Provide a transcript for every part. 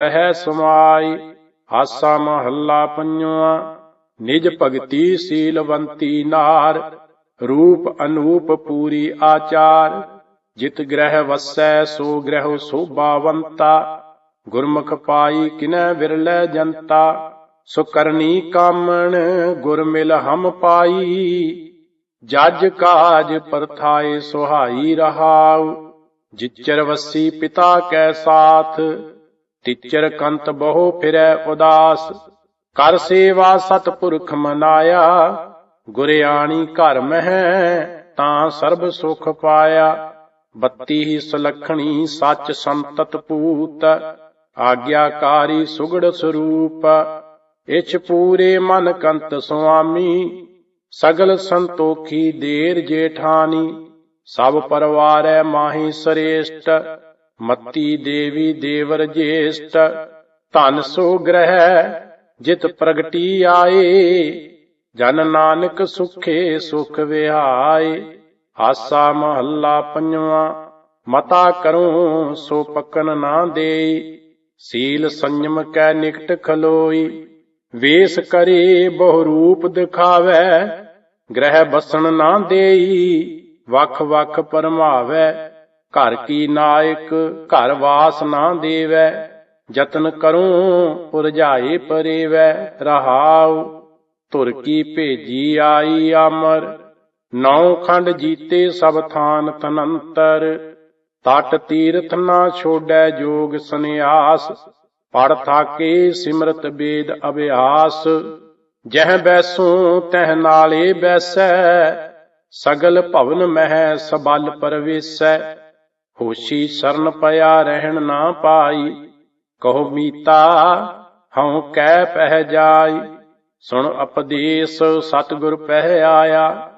ਹੈ ਸਮਾਈ, ਹਾਸਾ ਮਹੱਲਾ ਪੰਜਵਾ, ਨਿਜ ਭਗਤੀ ਸੀਲਵੰਤੀ ਨਾਰ, ਰੂਪ ਅਨੂਪ ਪੂਰੀ ਆਚਾਰ, ਜਿਤ ਗ੍ਰਹਿ ਵਸੈ ਸੋ ਗ੍ਰਹਿ ਸੋਭਾਵੰਤਾ, ਗੁਰਮੁਖ ਪਾਈ ਕਿਨੈ ਵਿਰਲੇ ਜਨਤਾ, ਸੋ ਕਰਨੀ ਕਾਮਣ ਗੁਰ ਮਿਲ ਹਮ ਪਾਈ, ਜਜ ਕਾਜ ਪਰਥਾਏ ਸੁਹਾਈ ਰਹਾਉ, ਜਿਚਰ ਵਸੀ ਪਿਤਾ ਕੈ ਸਾਥ ਤਿਚਰ ਕੰਤ ਬਹੁ ਫਿਰੈ ਉਦਾਸ, ਕਰ ਸੇਵਾ ਸਤਪੁਰਖ ਮਨਾਇਆ। ਗੁਰਿਆਣੀ ਘਰ ਮਹਿ, ਤਾਂ ਸਰਬ ਸੁਖ ਪਾਇਆ। ਬੱਤੀ ਹੀ ਸੁਲਖਣੀ ਸੱਚ ਸੰਤਤ ਪੂਤ, ਆਗਿਆਕਾਰੀ ਸੁਗੜ ਸਰੂਪ। ਇਛ ਪੂਰੇ ਮਨ ਕੰਤ ਸੁਆਮੀ, ਸਗਲ ਸੰਤੋਖੀ ਦੇਰ ਜੇਠਾਨੀ। ਸਭ ਪਰਵਾਰੈ ਮਾਹੀ ਸ੍ਰੇਸ਼ਟ ਮਤੀ ਦੇਵੀ ਦੇਵਰ ਜੇਸ਼ਟ, ਧਨ ਸੋ ਗ੍ਰਹਿ, ਜਿਤ ਪ੍ਰਗਟੀ ਆਏ। ਜਨ ਨਾਨਕ ਸੁਖੇ ਸੁਖ ਵਿਹਾਏ। ਹਾਸਾ ਮਹੱਲਾ ਪੰਜਵਾ, ਮਤਾ ਕਰੂੰ ਸੋ ਪਕਨ ਨਾ ਦੇਈ। ਸੀਲ ਸੰਜਮ ਕੈ ਨਿਕਟ ਖਲੋਈ। ਵੇਸ ਕਰੇ ਬਹੁ ਰੂਪ ਦਿਖਾਵੈ। ਗ੍ਰਹਿ ਬਸਣ ਨਾ ਦੇਈ। ਵਖ ਵਖ ਪਰਮਾਵੈ। ਘਰ ਕੀ ਨਾਇਕ ਘਰ ਵਾਸ ਨਾ ਦੇਵੈ, ਯਤਨ ਕਰੂੰ ਪੁਰਜਾਏ ਪਰੇਵੈ, ਰਹਾਉ, ਧੁਰ ਕੀ ਭੇਜੀ ਆਈ ਅਮਰ, ਨੌ ਖੰਡ ਜੀਤੇ ਸਭ ਥਾਨ ਤਨੰਤਰ, ਤਟ ਤੀਰਥ ਨਾ ਛੋੜੈ ਜੋਗ ਸੰਿਆਸ ਪੜ ਥਾਕੇ ਸਿਮਰਤ ਬੇਦ ਅਭਿਆਸ, ਜਹ ਬੈਸੂ ਤਹ ਨਾਲੇ ਬੈਸੈ, ਸਗਲ ਭਵਨ ਮਹਿ ਸਬਲ ਪਰਵੇਸੈ। ਹੋਸ਼ੀ ਸਰਨ ਪਿਆ ਰਹਿਣ ਨਾ ਪਾਈ। ਕਹੋ ਮੀਤਾ, ਹਉ ਕਹਿ ਪਹਿ ਜਾਈ। ਸੁਣ ਉਪਦੇਸ਼ ਸਤਿਗੁਰ ਪਹਿ ਆਇਆ।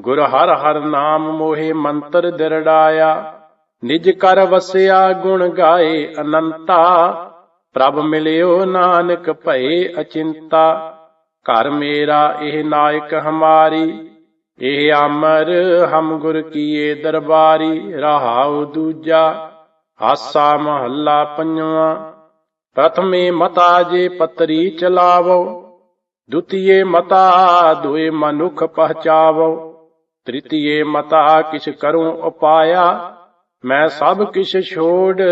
ਗੁਰ ਹਰ ਹਰ ਨਾਮ ਮੋਹਿ ਮੰਤਰ ਦਿਰੜਾਇਆ। ਨਿਜ ਕਰ ਵਸਿਆ ਗੁਣ ਗਾਏ ਅਨੰਤਾ। ਪ੍ਰਭ ਮਿਲਿਓ ਨਾਨਕ ਭਏ ਅਚਿੰਤਾ। ਘਰ ਮੇਰਾ ਇਹ ਨਾਇਕ ਹਮਾਰੀ। ਇਹ ਅਮਰ ਹਮ ਗੁਰ ਕੀਏ ਦਰਬਾਰੀ, ਰਹਾਉ ਦੂਜਾ, ਹਾਸਾ ਮਹੱਲਾ ਪੰਜਵਾ। ਪ੍ਰਥਮੇ ਮਤਾ ਜੇ ਪਤਰੀ ਚਲਾਵੋ, ਦੁਤੀਏ ਮਤਾ ਦੁਏ ਮਨੁਖ ਪਹਚਾਵੋ। ਤ੍ਰਿਤੀਏ ਮਤਾ ਕਿਛ ਕਰੂੰ ਉਪਾਇਆ, ਮੈਂ ਸਭ ਕਿਛ ਛੋੜ,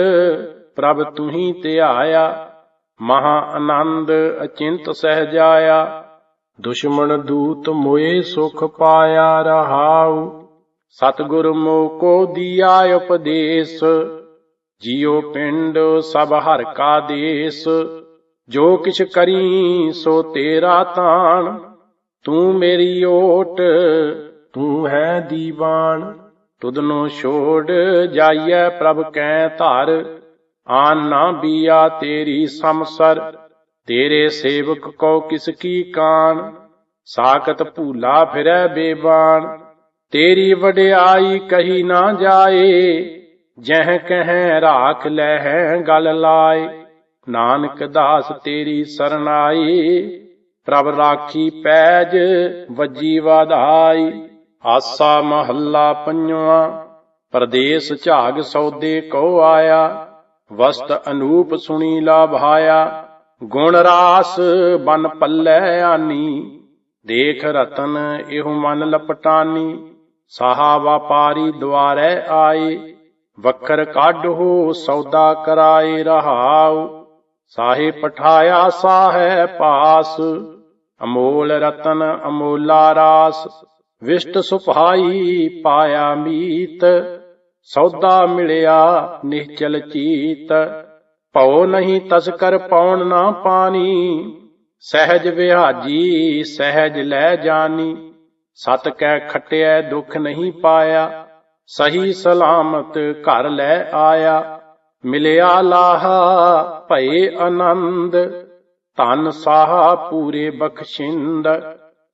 ਪ੍ਰਭ ਤੁਹੀ ਧਿਆਇਆ। ਮਹਾ ਆਨੰਦ ਅਚਿੰਤ ਸਹਿਜਾਇਆ ਦੁਸ਼ਮਣ ਦੂਤ ਮੋਏ ਸੁਖ ਪਾਇਆ ਰਹਾਉ। ਸਤਿਗੁਰ ਮੋਕੋ ਦੀਆ ਉਪਦੇਸ਼। ਜਿਉ ਪਿੰਡ ਸਭ ਹਰ ਕਾ ਦੇਸ। ਜੋ ਕਿਛ ਕਰੀ ਸੋ ਤੇਰਾ ਤਾਣ। ਤੂੰ ਮੇਰੀ ਓਟ, ਤੂੰ ਹੈ ਦੀਵਾਨ। ਤੁਧਨੋ ਛੋੜ ਜਾਈਐ ਪ੍ਰਭ ਕੈ ਧਰ। ਆਨ ਨਾ ਬੀਆ ਤੇਰੀ ਸਮਸਰ ਤੇਰੇ ਸੇਵਕ ਕੋ ਕਿਸ ਕੀ ਕਾਨ ਸਾਖਤ ਭੂਲਾ ਫਿਰੈ ਬੇਬਾਨ ਤੇਰੀ ਵਡਿਆਈ ਕਹੀ ਨਾ ਜਾਏ। ਜਹ ਕਹਿ ਰਾਖ ਲੈ ਹੈ ਗਲ ਲਾਏ। ਨਾਨਕ ਦਾਸ ਤੇਰੀ ਸਰਨਾਈ ਪ੍ਰਭ ਰਾਖੀ ਪੈਜ ਵੱਜੀ ਵਾਧਾਈ ਆਸਾ ਮਹੱਲਾ ਪੰਜਵਾ। ਪਰਦੇਸ ਝਾਗ ਸੌਦੇ ਕੋ ਆਇਆ। ਵਸਤ ਅਨੂਪ ਸੁਣੀ ਲਾਭਾਇਆ। ਗੁਣ ਰਾਸ ਬਨ ਪੱਲੇ ਆਨੀ, ਦੇਖ ਰਤਨ ਇਹੋ ਮਨ ਲਪਟਾਨੀ। ਸਾਹਾ ਵਪਾਰੀ ਦੁਆਰੇ ਆਏ ਵਕਰ ਕਾਢੋ ਸੌਦਾ ਕਰਾਏ ਰਹਾਉ। ਸਾਹੇ ਪਠਾਇਆ ਸਾਹੈ ਪਾਸ, ਅਮੋਲ ਰਤਨ ਅਮੋਲਾ ਰਾਸ। ਵਿਸ਼ਟ ਸੁਭਾਈ ਪਾਇਆ ਮੀਤ, ਸੌਦਾ ਮਿਲਿਆ ਨਿਹਚਲ ਚੀਤ। ਭਉ ਨਹੀਂ ਤਸਕਰ ਪਾਉਣ ਨਾ ਪਾਣੀ। ਸਹਿਜ ਵਿਹਾਜੀ ਸਹਿਜ ਲੈ ਜਾਣੀ ਸਤ ਕੈ ਖਟਿਐ, ਦੁਖ ਨਹੀਂ ਪਾਇਆ। ਸਹੀ ਸਲਾਮਤ ਘਰ ਲੈ ਆਇਆ। ਮਿਲਿਆ ਲਾਹਾ, ਭਏ ਆਨੰਦ। ਧਨ ਸਾਹਾ ਪੂਰੇ ਬਖਸ਼ਿੰਦ।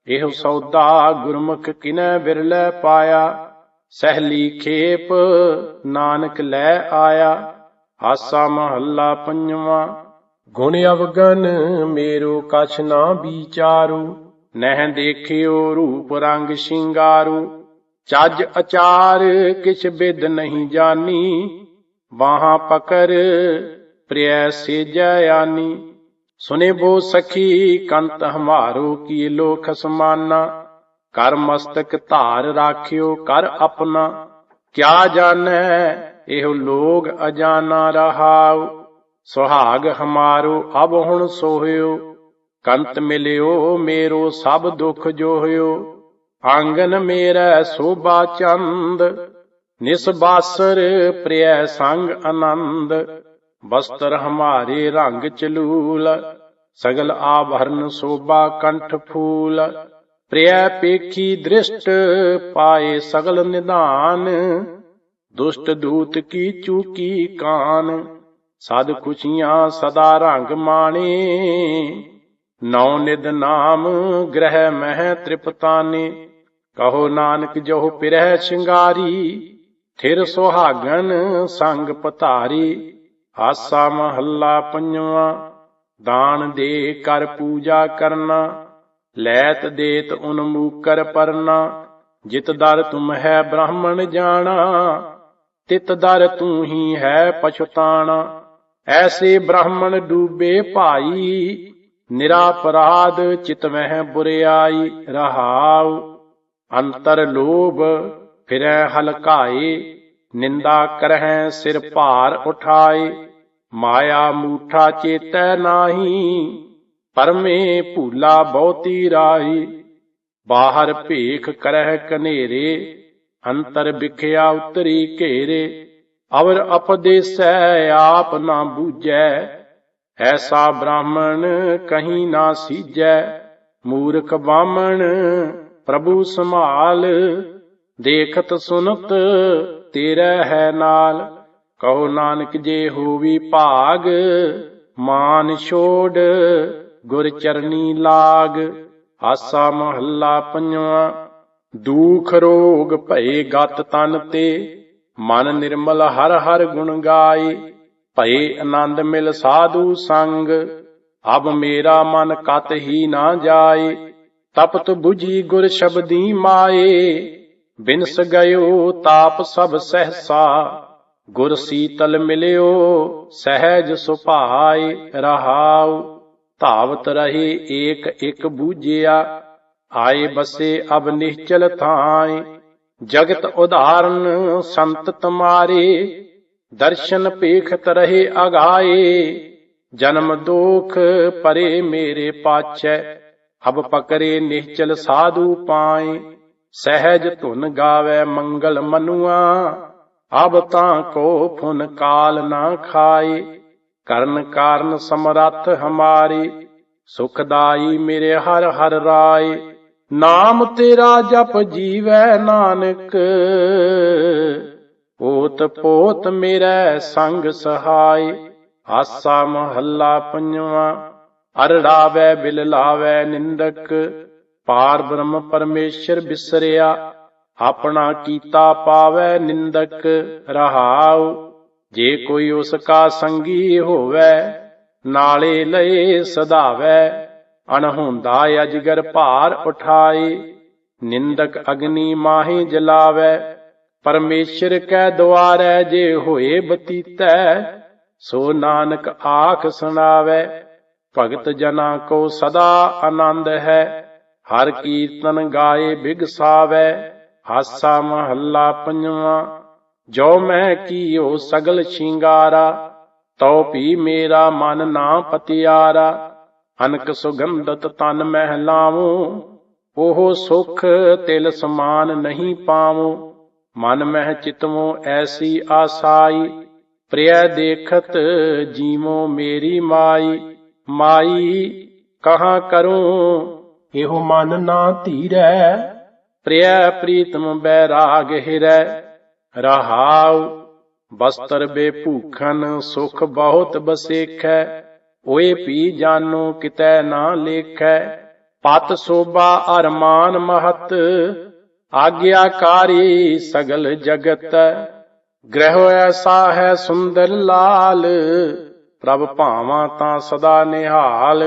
ਇਹ ਸੌਦਾ ਗੁਰਮੁਖ ਕਿਨੈ ਬਿਰਲੇ ਪਾਇਆ। ਸਹਿਲੀ ਖੇਪ, ਨਾਨਕ ਲੈ ਆਇਆ। ਆਸਾ ਮਹੱਲਾ ਪੰਜਵਾਂ। ਗੁਣ ਅਵਗਨ ਮੇਰੋ ਕਛ ਨਾ ਵਿਚਾਰੂ, ਨਹਿ ਦੇਖਿਓ ਰੂਪ ਰੰਗ ਸ਼ਿੰਗਾਰੂ। ਚੱਜ ਅਚਾਰ ਕਿਛ ਬਿਦ ਨਹੀਂ ਜਾਣੀ ਬਾਹਾਂ ਪਕਰ ਪ੍ਰਿਯ ਸੇਜੈ ਆਨੀ। ਸੁਨੇ ਬੋ ਸਖੀ ਕੰਤ ਹਮਾਰੋ ਕੀ ਲੋਖ ਸਮਾਨਾ, ਕਰ ਮਸਤਕ ਧਾਰ ਰਾਖਿਓ ਕਰ ਆਪਣਾ। ਕਿਆ ਜਾਣੈ ਇਹੋ ਲੋਗ ਅਜਾਨਾ ਰਹਾਉ, ਸੁਹਾਗ ਹਮਾਰੋ, ਅਬ ਹੁਣ ਸੋਹਿਓ, ਕੰਤ ਮਿਲਿਓ, ਮੇਰੋ ਸਭ ਦੁਖ ਜੋਹਿਓ। ਆਂਗਨ ਮੇਰਾ ਸੋਭਾ ਚੰਦ ਨਿਸਬਾਸਰ ਪ੍ਰਿਯ ਸੰਗ ਆਨੰਦ। ਬਸਤਰ ਹਮਾਰੇ ਰੰਗ ਚਲੂਲ ਸਗਲ ਆਭਰਨ ਸੋਭਾ ਕੰਠ ਫੂਲ। ਪ੍ਰਿਯ ਪੇਖੀ ਦ੍ਰਿਸ਼ਟ ਪਾਏ ਸਗਲ ਨਿਧਾਨ ਦੁਸ਼ਟ ਦੂਤ ਕੀ ਚੂਕੀ ਕਾਨ, ਸਦ ਖੁਸ਼ੀਆਂ ਸਦਾ ਰੰਗ ਮਾਣੇ। ਨੌ ਨਿਦ ਨਾਮ ਗ੍ਰਹਿ ਮਹਿ ਤ੍ਰਿਪਤਾਨੇ, ਕਹੋ ਨਾਨਕ ਜੋ ਪਿਰਹਿ ਸ਼ਿੰਗਾਰੀ, ਥਿਰ ਸੁਹਾਗਨ ਸੰਗ ਪਤਾਰੀ। ਆਸਾ ਮਹੱਲਾ ਪੰਜਵਾ, ਦਾਨ ਦੇ ਕਰ ਪੂਜਾ ਕਰਨਾ, ਲੈਤ ਦੇਤ ਉਨਮੂਕਰ ਪਰਨਾ, ਜਿਤ ਦਰ ਤੁਮ ਹੈ ਬ੍ਰਾਹਮਣ ਜਾਣਾ। ਤਿਤ ਦਰ ਤੂੰ ਹੀ ਹੈ ਪਛਤਾਣਾ। ਐਸੇ ਬ੍ਰਾਹਮਣ ਡੂਬੇ ਭਾਈ, ਨਿਰਾਪਰਾਧ ਚਿਤ ਮਹਿ ਬੁਰਿਆਈ ਰਹਾਉ। ਅੰਤਰ ਲੋਭ ਫਿਰੈ ਹਲਕਾਏ, ਨਿੰਦਾ ਕਰਹਿ ਸਿਰ ਭਾਰ ਉਠਾਏ। ਮਾਇਆ ਮੂਠਾ ਚੇਤੈ ਨਾਹੀ, ਪਰਮੇ ਭੂਲਾ ਬਹੁਤੀ ਰਾਹੀ। ਬਾਹਰ ਭੇਖ ਕਰਹਿ ਕਨੇਰੇ ਅੰਤਰ ਵਿਖਿਆ ਉਤਰੀ ਘੇਰੇ, ਅਵਰ ਅਪਦੇਸੈ ਆਪ ਨਾ ਬੂਝੈ। ਐਸਾ ਬ੍ਰਾਹਮਣ ਕਹੀਂ ਨਾ ਸੀਜੈ, ਮੂਰਖ ਬਾਮਣ ਪ੍ਰਭੂ ਸੰਭਾਲ। ਦੇਖਤ ਸੁਨਤ ਤੇਰਾ ਹੈ ਨਾਲ, ਕਹੋ ਨਾਨਕ ਜੇ ਹੋਵੀ ਭਾਗ, ਮਾਨ ਛੋੜ ਗੁਰ ਚਰਨੀ ਲਾਗ, ਆਸਾ ਮਹੱਲਾ ਪੰਜਵਾ। ਦੂਖ ਰੋਗ ਭਏ ਗਤ ਤਨ ਤੇ, ਮਨ ਨਿਰਮਲ ਹਰ ਹਰ ਗੁਣ ਗਾਏ। ਭਏ ਆਨੰਦ ਮਿਲ ਸਾਧੂ ਸੰਗ, ਅਬ ਮੇਰਾ ਮਨ ਕਤ ਹੀ ਨਾ ਜਾਏ। ਤਪਤ 부ਜੀ ਗੁਰ ਸ਼ਬਦੀ ਮਾਏ, ਬਿਨਸ ਗਇਓ ਤਾਪ ਸਭ ਸਹਸਾ। ਗੁਰ ਸੀਤਲ ਮਿਲਿਓ ਸਹਿਜ ਸੁਭਾਏ ਰਹਾਉ, ਧਾਵਤ ਰਹੇ ਏਕ ਇਕ ਬੂਝਿਆ। ਆਏ ਬਸੇ ਅਬ ਨਿਹਚਲ ਥਾਏ, ਜਗਤ ਉਧਾਰਨ ਸੰਤ ਤੁਮਾਰੇ, ਦਰਸ਼ਨ ਪੇਖਤ ਰਹੇ ਅਗਾਏ, ਜਨਮ ਦੋਖ ਪਰੇ ਮੇਰੇ ਪਾਛੈ, ਅਬ ਪਕਰੇ ਨਿਹਚਲ ਸਾਧੂ ਪਾਏ, ਸਹਿਜ ਧੁਨ ਗਾਵੇ ਮੰਗਲ ਮਨੁਆ, ਅਬ ਤਾਂ ਕੋ ਫੁਨ ਕਾਲ ਨਾ ਖਾਏ, ਕਰਨ ਕਾਰਨ ਸਮਰੱਥ ਹਮਾਰੀ, ਸੁਖਦਾਈ ਮੇਰੇ ਹਰ ਹਰ ਰਾਏ ਨਾਮ ਤੇਰਾ ਜਪ ਜੀਵੈ ਨਾਨਕ, ਪੋਤ ਪੋਤ ਮੇਰੇ ਸੰਗ ਸਹਾਈ, ਆਸਾ ਮਹੱਲਾ ਪੰਜਵਾ ਅਰੜਾਵੇ ਬਿਲ ਲਾਵੇ ਨਿੰਦਕ, ਪਾਰ ਬ੍ਰਹਮ ਪਰਮੇਸ਼ਰ ਬਿਸਰਿਆ, ਆਪਣਾ ਕੀਤਾ ਪਾਵੇ ਨਿੰਦਕ, ਰਹਾਉ, ਜੇ ਕੋਈ ਉਸ ਕਾ ਸੰਗੀ ਹੋਵੇ, ਨਾਲੇ ਲਏ ਸਦਾਵੇ। ਅਣਹੁੰਦਾ ਅਜਗਰ ਭਾਰ ਉਠਾਏ। ਨਿੰਦਕ ਅਗਨੀ ਮਾਹੀ ਜਲਾਵੇ, ਪਰਮੇਸ਼ਰ ਕੈ ਦੁਆਰੈ ਜੇ ਹੋਏ ਬਤੀਤੈ, ਸੋ ਨਾਨਕ ਆਖ ਸੁਣਾਵੇ, ਭਗਤ ਜਨਾ ਕੋ ਸਦਾ ਆਨੰਦ ਹੈ। ਹਰ ਕੀਰਤਨ ਗਾਏ ਬਿਗਸਾਵੇ ਹਾਸਾ ਮਹੱਲਾ ਪੰਜਵਾ। ਜੋ ਮੈਂ ਕੀਓ ਸਗਲ ਸ਼ਿੰਗਾਰਾ, ਤਉ ਪੀ ਮੇਰਾ ਮਨ ਨਾ ਪਤਿਆਰਾ। ਅਨਕ ਸੁਗੰਧਤ ਤਨ ਮਹਿ ਲਾਵੋ, ਉਹ ਸੁਖ ਤਿਲ ਸਮਾਨ ਨਹੀਂ ਪਾਵੋ। ਮਨ ਮਹਿ ਚਿਤਵੋ ਐਸੀ ਆਸਾਈ, ਪ੍ਰਿਯ ਦੇਖਤ ਜੀਵੋ ਮੇਰੀ ਮਾਈ। ਮਾਈ, ਕਹਾਂ ਕਰੂੰ, ਇਹੋ ਮਨ ਨਾ ਧੀਰੈ। ਪ੍ਰਿਯ ਪ੍ਰੀਤਮ ਬੈਰਾਗ ਹਿਰੈ, ਰਹਾਉ, ਬਸਤਰ ਬੇ ਭੂਖਨ ਸੁਖ ਬਹੁਤ ਬਸੇਖੈ। ਓਏ ਪੀ ਜਾਨੋ ਕਿਤੈ ਨਾ ਲੇਖੈ, ਪਤ ਸੋਭਾ ਅਰਮਾਨ ਮਹਤ ਆਗਿਆਕਾਰੀ ਸਗਲ ਜਗਤ। ਗ੍ਰਹਿ ਐਸਾ ਹੈ ਸੁੰਦਰ ਲਾਲ, ਪ੍ਰਭ ਭਾਵਾਂ ਤਾਂ ਸਦਾ ਨਿਹਾਲ।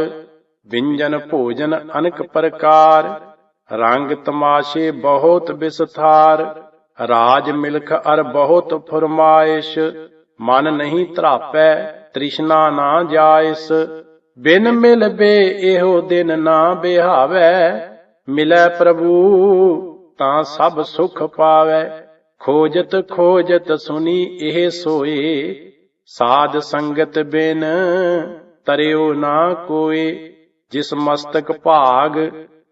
ਵਿੰਜਨ ਭੋਜਨ ਅਨਕ ਪ੍ਰਕਾਰ, ਰੰਗ ਤਮਾਸ਼ੇ ਬਹੁਤ ਵਿਸਥਾਰ ਰਾਜ ਮਿਲਖ ਅਰ ਬਹੁਤ ਫਰਮਾਇਸ਼ ਮਨ ਨਹੀਂ ਧਰਾਪੈ, ਤ੍ਰਿਸ਼ਨਾ ਨਾ ਜਾਇਸ। ਬਿਨ ਮਿਲ ਬੇ, ਇਹੋ ਦਿਨ ਨਾ ਬਿਹਾਵੈ। ਮਿਲੈ ਪ੍ਰਭੂ, ਤਾਂ ਸਭ ਸੁਖ ਪਾਵੈ। ਖੋਜਤ ਖੋਜਤ ਸੁਨੀ ਇਹ ਸੋਏ। ਸਾਧ ਸੰਗਤ ਬਿਨ ਤਰਿਓ ਨਾ ਕੋਏ। ਜਿਸ ਮਸਤਕ ਭਾਗ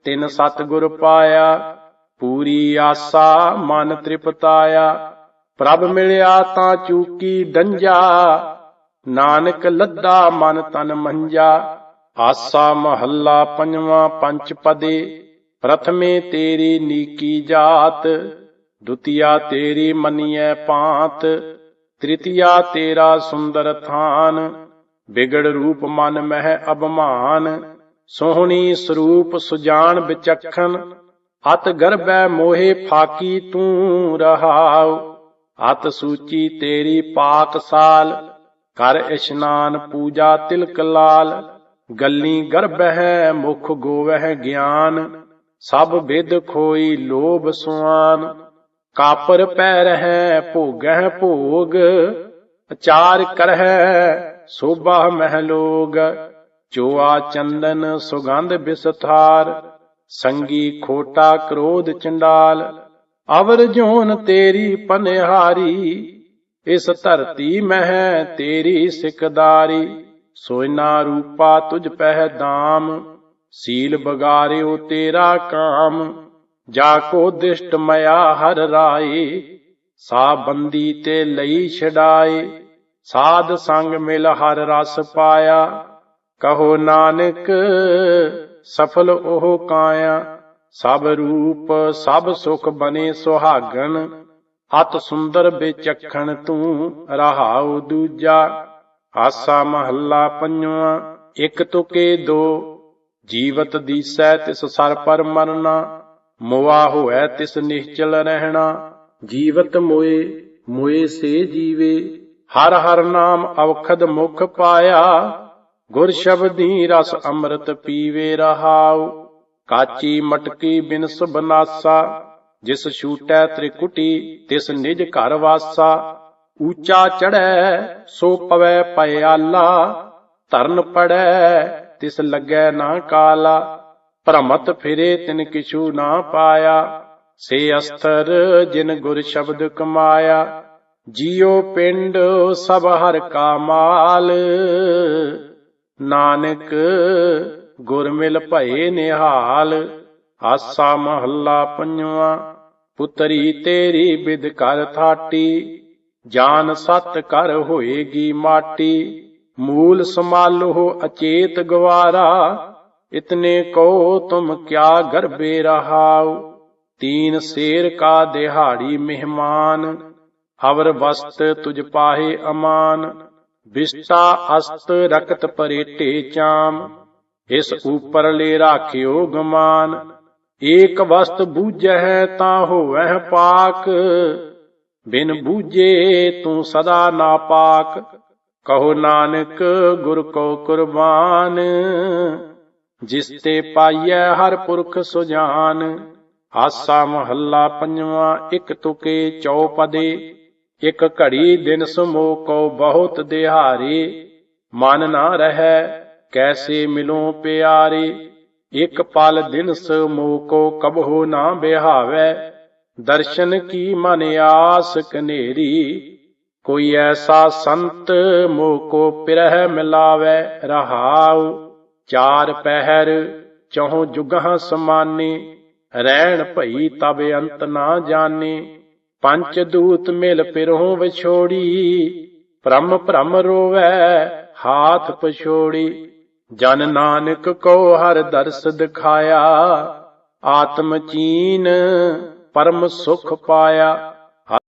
ਤਿਨ ਸਤਿਗੁਰ ਪਾਇਆ, ਪੂਰੀ ਆਸਾ ਮਨ ਤ੍ਰਿਪਤਾਇਆ। ਪ੍ਰਭ ਮਿਲਿਆ ਤਾਂ ਚੂਕੀ ਡੰਜਾ ਨਾਨਕ ਲੱਦਾ ਮਨ ਤਨ ਮੰਜਾ। ਆਸਾ ਮਹੱਲਾ ਪੰਜਵਾਂ ਪੰਚ ਪਦੇ, ਪ੍ਰਥਮੇ ਤੇਰੀ ਨੀਕੀ ਜਾਤ, ਦੁਤੀਆ ਤੇਰੀ ਮਨੀਐ ਪਾਤ ਤ੍ਰਿਤੀਆ ਤੇਰਾ ਸੁੰਦਰ ਥਾਨ। ਬਿਗੜ ਰੂਪ ਮਨ ਮਹਿ ਅਭਮਾਨ, ਸੋਹਣੀ ਸਰੂਪ ਸੁਜਾਨ ਵਿਚਖਣ। ਅਤ ਗਰਭੈ ਮੋਹੇ ਫਾਕੀ ਤੂੰ ਰਹਾਉ। ਅਤ ਸੂਚੀ ਤੇਰੀ ਪਾਕ ਸਾਲ, ਕਰ ਇਸ਼ਨਾਨ ਪੂਜਾ ਤਿਲਕ ਲਾਲ। ਗੱਲੀ ਗਰਭ ਹੈ ਮੁਖ ਗੋਵਹਿ ਗਿਆਨ, ਸਭ ਵਿਦ ਖੋਈ ਲੋਭ ਸੁਆਨ। ਕਾਪਰ ਪੈ ਰਹਿ ਭੋਗਹਿ ਭੋਗ ਅਚਾਰ ਕਰਹਿ ਸੋਭਾ ਮਹਿ ਲੋਗ। ਚੋਆ ਚੰਦਨ ਸੁਗੰਧ ਬਿਸਥਾਰ, ਸੰਗੀ ਖੋਟਾ ਕ੍ਰੋਧ ਚੰਡਾਲ। ਅਵਰ ਜੋਨ ਤੇਰੀ ਪਨਿਹਾਰੀ, ਇਸ ਧਰਤੀ ਮਹਿ ਤੇਰੀ ਸਿਕਦਾਰੀ। ਸੋਇਨਾ ਰੂਪਾ ਤੁਝ ਪਹਿ ਦਾਮ ਸੀਲ ਬਗਾਰਿਓ ਤੇਰਾ ਕਾਮ। ਜਾ ਕੋ ਦਿਸ਼ਟ ਮਇਆ ਹਰ ਰਾਏ ਸਾ ਬੰਦੀ ਤੇ ਲਈ ਛਡਾਏ। ਸਾਧ ਸੰਗ ਮਿਲ ਹਰ ਰਸ ਪਾਇਆ, ਕਹੋ ਨਾਨਕ ਸਫਲ ਉਹ ਕਾਇਆ। ਸਭ ਰੂਪ, ਸਭ ਸੁਖ ਬਨੇ ਸੁਹਾਗਣ ਅਤ ਸੁੰਦਰ ਵਿਚਖਣ ਤੂੰ ਰਹਾਉ ਦੂਜਾ। ਆਸਾ ਮਹੱਲਾ ਪੰਜਵਾਂ, ਇੱਕ ਤੁਕੇ ਦੋ, ਜੀਵਤ ਦੀਸੈ ਤਿਸ ਸਰ ਪਰ ਮਰਨਾ, ਮੋਆ ਹੋਐ ਤਿਸ ਨਿਸ਼ਚਲ ਰਹਿਣਾ। ਜੀਵਤ ਮੋਏ ਮੋਏ ਸੇ ਜੀਵੇ, ਹਰ ਹਰ ਨਾਮ ਅਵਖਦ ਮੁਖ ਪਾਇਆ। ਗੁਰ ਸ਼ਬਦੀ ਰਸ ਅੰਮ੍ਰਿਤ ਪੀਵੇ ਰਹਾਉ। ਕਾਚੀ ਮਟਕੀ ਬਿਨਸ ਬਨਾਸਾ ਜਿਸ ਛੂਟੈ ਤ੍ਰਿਕੁਟੀ, ਤਿਸ ਨਿਜ ਘਰ ਵਾਸਾ। ਊਚਾ ਚੜੈ ਸੋ ਪਵੈ ਪਿਆਲਾ ਧਰਨ ਪੜੈ ਤਿਸ ਲੱਗੈ ਨਾ ਕਾਲਾ। ਭ੍ਰਮਤ ਫਿਰੇ ਤਿਨ ਕਿਛੂ ਨਾ ਪਾਇਆ। ਸੇ ਅਸਥਰ ਜਿਨ ਗੁਰ ਸ਼ਬਦ ਕਮਾਇਆ। ਜੀਉ ਪਿੰਡ ਸਭ ਹਰ ਕਾ ਮਾਲ। ਨਾਨਕ ਗੁਰ ਭਏ ਨਿਹਾਲ, ਆਸਾ ਮਹੱਲਾ ਪੰਜਵਾਂ, ਪੁੱਤਰੀ ਤੇਰੀ ਬਿਦ ਕਰ ਥਾਟੀ, ਜਾਨ ਸਤ ਕਰ ਹੋਏਗੀ ਮਾਟੀ, ਮੂਲ ਸਮਾਲੋ ਅਚੇਤ ਗਵਾਰਾ, ਇਤਨੇ ਕੋ ਤੁਮ ਕਿਆ ਗਰਬੇ ਰਹਾਓ ਤੀਨ ਸੇਰ ਕਾ ਦਿਹਾੜੀ ਮਹਿਮਾਨ, ਹਵਰ ਵਸਤ ਤੁਜ ਪਾਹੇ ਅਮਾਨ ਵਿਸਤਾ ਅਸਤ ਰਕਤ ਪਰੇਟੇ ਚਾਮ। ਇਸ ਉਪਰ ਲੈ ਰਾਖਿਓ ਗਮਾਨ, ਏਕ ਵਸਤ ਬੂਝੈ ਤਾਂ ਹੋਵੈ ਪਾਕ। ਬਿਨ ਬੂਝੇ ਤੂੰ ਸਦਾ ਨਾਪਾਕ, ਕਹੋ ਨਾਨਕ ਗੁਰ ਕੋ ਕੁਰਬਾਨ। ਜਿਸ ਤੇ ਪਾਈਐ ਹਰ ਪੁਰਖ ਸੁਜਾਨ ਆਸਾ ਮਹੱਲਾ ਪੰਜਵਾਂ, ਇਕ ਤੁਕੇ ਚੌਪਦੇ। ਇੱਕ ਘੜੀ ਦਿਨ ਸਮੋ ਕੋ ਬਹੁਤ ਦਿਹਾਰੇ, ਮਨ ਨਾ ਰਹੈ ਕੈਸੇ ਮਿਲੋ ਪਿਆਰੇ? ਇਕ ਪਲ ਦਿਨ ਸਮੋ ਕੋ ਨਾ ਬਿਹਾਵੈ। ਦਰਸ਼ਨ ਕੀ ਮਨ ਆਸ ਕਨੇਰੀ? ਕੋਈ ਐਸਾ ਸੰਤ ਮੋ ਕੋ ਪਿਰਹਿ ਮਿਲਾਵੈ ਰਹਾਉ। ਚਾਰ ਪਹਿਰ ਚਹੁ ਜੁਗਾਂ ਸਮਾਨੇ। ਰਹਿਣ ਭਈ ਤਬ ਅੰਤ ਨਾ ਜਾਣੇ। ਪੰਚ ਦੂਤ ਮਿਲ ਪਿਰਹੁ ਵਿਛੋੜੀ। ਭ੍ਰਮ ਭ੍ਰਮ ਰੋਵੈ, ਹਾਥ ਪਛੋੜੀ। ਜਨ ਨਾਨਕ ਕੋ ਹਰ ਦਰਸ ਦਿਖਾਇਆ ਆਤਮ ਚੀਨ ਪਰਮ ਸੁਖ ਪਾਇਆ।